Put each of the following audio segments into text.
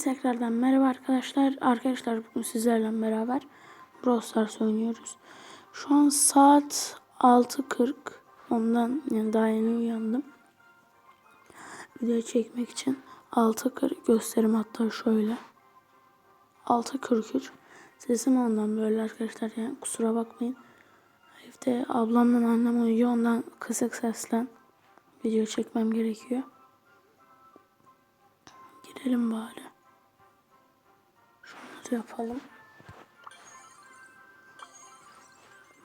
Tekrardan merhaba arkadaşlar. Arkadaşlar bugün sizlerle beraber Brawl Stars oynuyoruz. Şu an saat 6.40. Ondan yani daha yeni uyandım. Video çekmek için 6.40 gösterim hatta şöyle. 6.43. Sesim ondan böyle arkadaşlar yani kusura bakmayın. Evde ablamla annem uyuyor ondan kısık sesle video çekmem gerekiyor. Girelim bari. Şunları yapalım.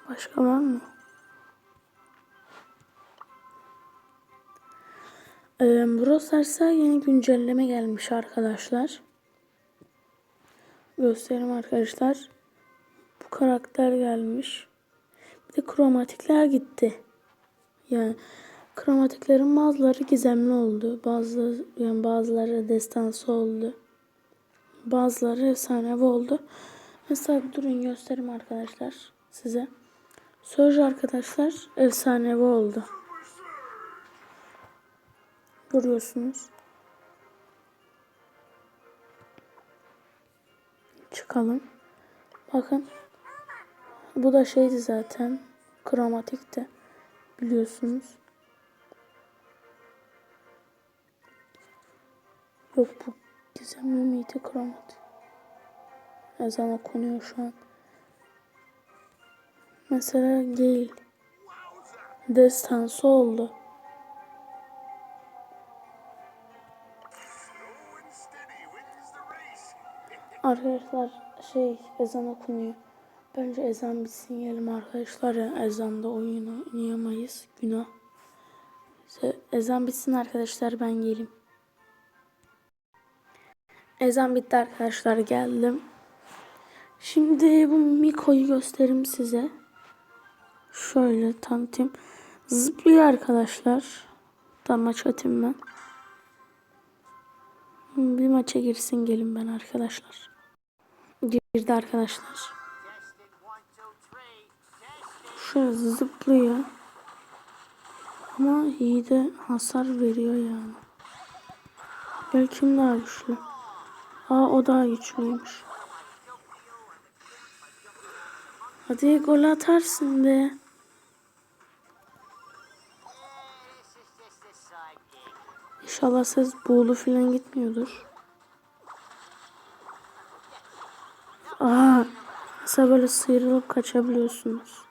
Başka var mı? Ee, Brawl yeni güncelleme gelmiş arkadaşlar. Göstereyim arkadaşlar. Bu karakter gelmiş. Bir de kromatikler gitti. Yani kromatiklerin bazıları gizemli oldu. Bazıları yani bazıları destansı oldu. Bazıları efsanevi oldu. Mesela durun göstereyim arkadaşlar size. Surge arkadaşlar efsanevi oldu. Görüyorsunuz. Çıkalım. Bakın. Bu da şeydi zaten. Kromatikti. Biliyorsunuz. Yok bu gizemli miydi kromatik? Ezan okunuyor şu an. Mesela Gale. Destansı oldu. Arkadaşlar şey ezan okunuyor. Bence ezan bitsin yiyelim arkadaşlar ya ezanda oyunu oynayamayız. Günah. Ezan bitsin arkadaşlar ben geleyim. Ezan bitti arkadaşlar geldim. Şimdi bu Miko'yu göstereyim size. Şöyle tanıtayım. Zıplıyor arkadaşlar. Da maç atayım ben. Bir maça girsin gelin ben arkadaşlar. Girdi arkadaşlar. Şöyle zıplıyor. Ama iyi de hasar veriyor yani. Belki daha güçlü? Aa o daha güçlüymüş. Hadi gol atarsın be. İnşallah ses buğulu falan gitmiyordur. Aa, mesela böyle sıyrılıp kaçabiliyorsunuz.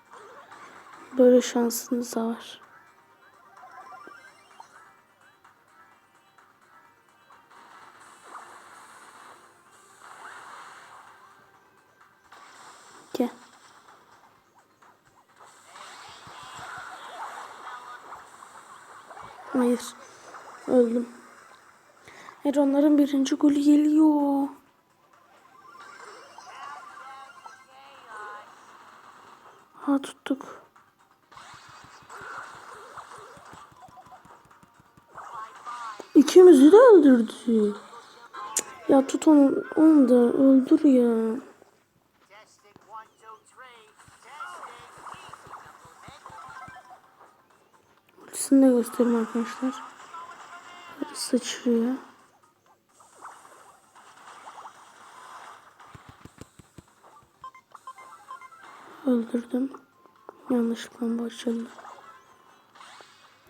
Böyle şansınız da var. Hayır. Öldüm. Hayır onların birinci golü geliyor. Ha tuttuk. İkimizi de öldürdü. Ya tut onu, onu da öldür ya. Ultisini de göstereyim arkadaşlar. Böyle Sıçrıyor. Öldürdüm. Yanlışlıkla bu açıldı.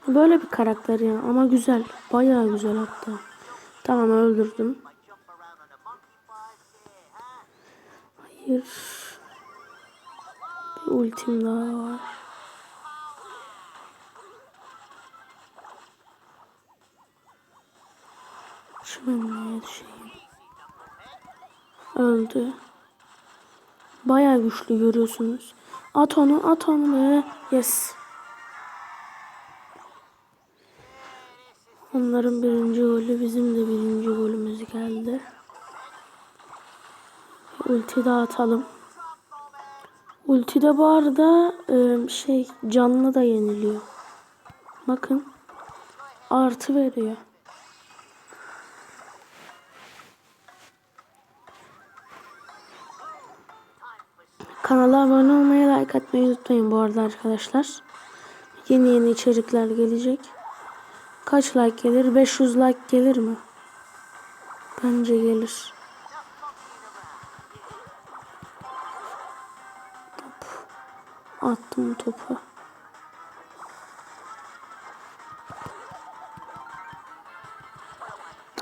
Böyle bir karakter ya ama güzel. Bayağı güzel hatta. Tamam öldürdüm. Hayır. Bir ultim daha var. Çimenliğe düşeyim. Öldü. Bayağı güçlü görüyorsunuz. At onu at onu be. Yes. Onların birinci golü bizim de birinci golümüz geldi. Ulti de atalım. Ulti de bu arada e, şey canlı da yeniliyor. Bakın. Artı veriyor. Kanala abone olmayı, like atmayı unutmayın bu arada arkadaşlar. Yeni yeni içerikler gelecek. Kaç like gelir? 500 like gelir mi? Bence gelir. Top. Attım topu.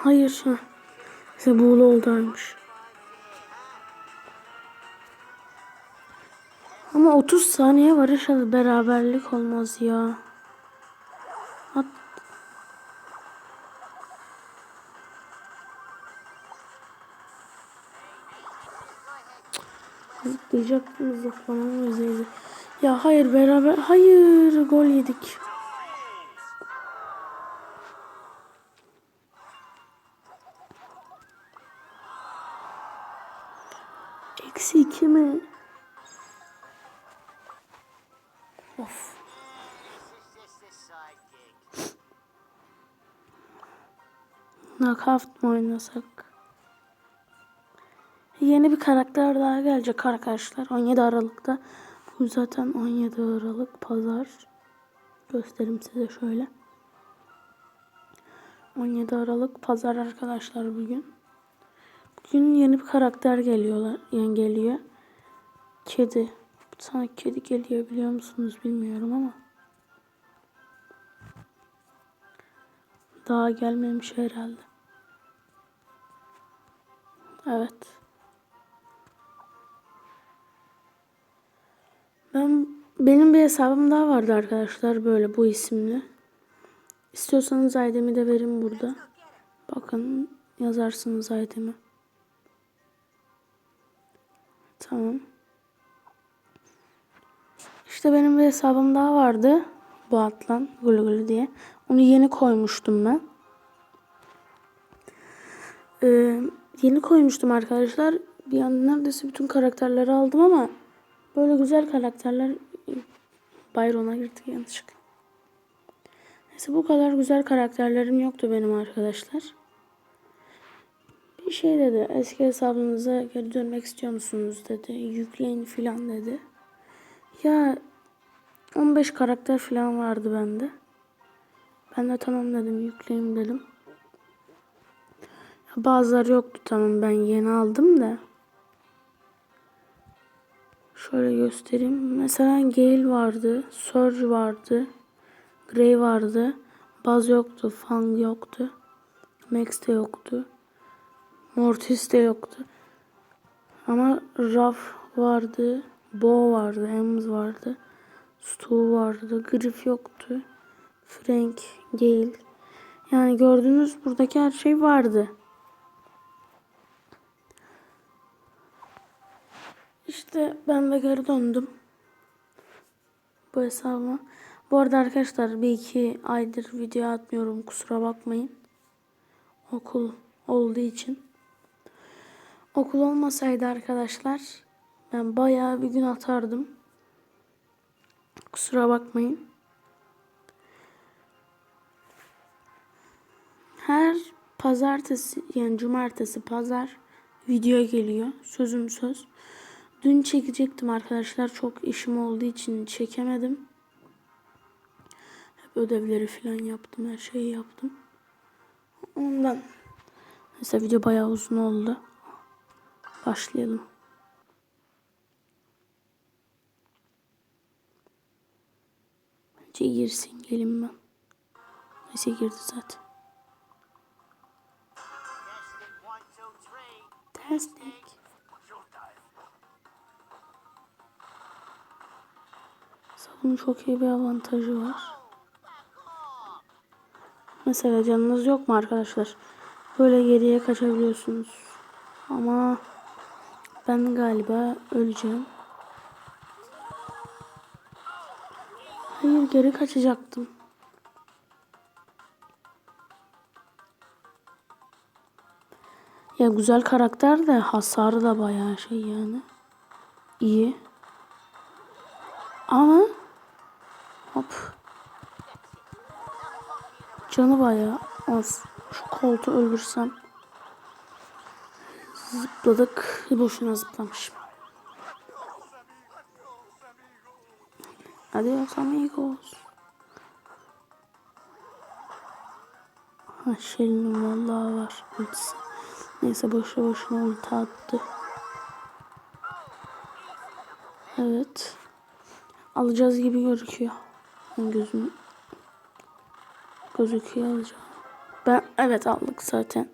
Hayır. Ha. İşte buğulu oldaymış. Ama 30 saniye var inşallah beraberlik olmaz ya. At. Zıplayacaktım zıplamam özeydi. Ya hayır beraber hayır gol yedik. Of. Knockout mı oynasak? Yeni bir karakter daha gelecek arkadaşlar. 17 Aralık'ta. Bu zaten 17 Aralık pazar. Göstereyim size şöyle. 17 Aralık pazar arkadaşlar bugün. Bugün yeni bir karakter geliyorlar. Yani geliyor. Kedi. Sana kedi geliyor biliyor musunuz bilmiyorum ama. Daha gelmemiş herhalde. Evet. Ben benim bir hesabım daha vardı arkadaşlar böyle bu isimli. İstiyorsanız ID'mi de verin burada. Bakın yazarsınız ID'mi. Tamam. İşte benim bir hesabım daha vardı. Bu atlan gülü gülü diye. Onu yeni koymuştum ben. Ee, yeni koymuştum arkadaşlar. Bir anda neredeyse bütün karakterleri aldım ama böyle güzel karakterler Byron'a girdik yanlışlıkla. Neyse bu kadar güzel karakterlerim yoktu benim arkadaşlar. Bir şey dedi. Eski hesabınıza geri dönmek istiyor musunuz dedi. Yükleyin filan dedi. Ya 15 karakter filan vardı bende. Ben de tamam dedim yükleyeyim dedim. Bazıları yoktu tamam ben yeni aldım da. Şöyle göstereyim. Mesela Gale vardı. Surge vardı. Grey vardı. Baz yoktu. Fang yoktu. Max de yoktu. Mortis de yoktu. Ama Ruff vardı. Bo vardı. Ems vardı. Stu vardı. Griff yoktu. Frank, Gale. Yani gördüğünüz buradaki her şey vardı. İşte ben de geri döndüm. Bu hesabıma. Bu arada arkadaşlar bir iki aydır video atmıyorum. Kusura bakmayın. Okul olduğu için. Okul olmasaydı arkadaşlar ben bayağı bir gün atardım. Kusura bakmayın. Her pazartesi yani cumartesi pazar video geliyor. Sözüm söz. Dün çekecektim arkadaşlar. Çok işim olduğu için çekemedim. Hep ödevleri falan yaptım. Her şeyi yaptım. Ondan. Mesela video bayağı uzun oldu. Başlayalım. Bence girsin gelin ben. Neyse girdi zaten. Testing. Sabunun çok iyi bir avantajı var. Mesela canınız yok mu arkadaşlar? Böyle geriye kaçabiliyorsunuz. Ama ben galiba öleceğim. Hayır geri kaçacaktım. Ya güzel karakter de hasarı da bayağı şey yani. İyi. Ama hop. Canı bayağı az. Şu koltuğu öldürsem. Zıpladık. Boşuna zıplamışım. Adios amigos. Ha Shelly'nin vallahi var. Ultisi. Neyse boşu boşuna ulti attı. Evet. Alacağız gibi gözüküyor. Gözüm gözüküyor alacağım. Ben evet aldık zaten.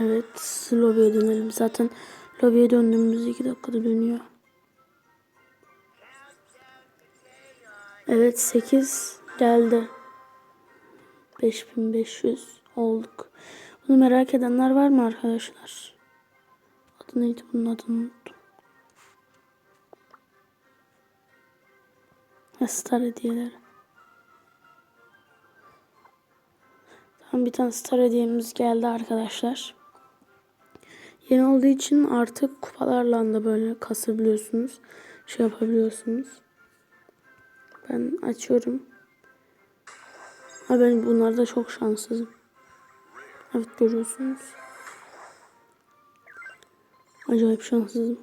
Evet, lobiye dönelim. Zaten lobiye döndüğümüz iki dakikada dönüyor. Evet 8 geldi. 5500 olduk. Bunu merak edenler var mı arkadaşlar? Adı neydi bunun adını unuttum. Star hediyeleri. Tamam bir tane star hediyemiz geldi arkadaşlar. Yeni olduğu için artık kupalarla da böyle kasabiliyorsunuz. Şey yapabiliyorsunuz. Ben açıyorum. Ha ben bunlarda çok şanssızım. Evet görüyorsunuz. Acayip şanssızım.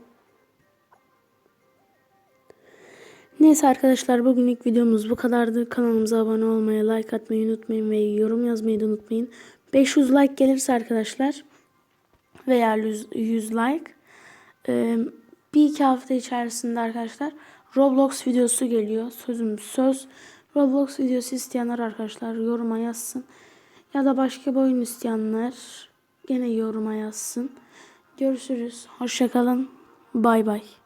Neyse arkadaşlar bugünlük videomuz bu kadardı. Kanalımıza abone olmayı, like atmayı unutmayın ve yorum yazmayı da unutmayın. 500 like gelirse arkadaşlar veya 100, 100 like e, bir iki hafta içerisinde arkadaşlar Roblox videosu geliyor. Sözüm söz. Roblox videosu isteyenler arkadaşlar yoruma yazsın. Ya da başka bir oyun isteyenler gene yoruma yazsın. Görüşürüz. Hoşçakalın. Bay bay.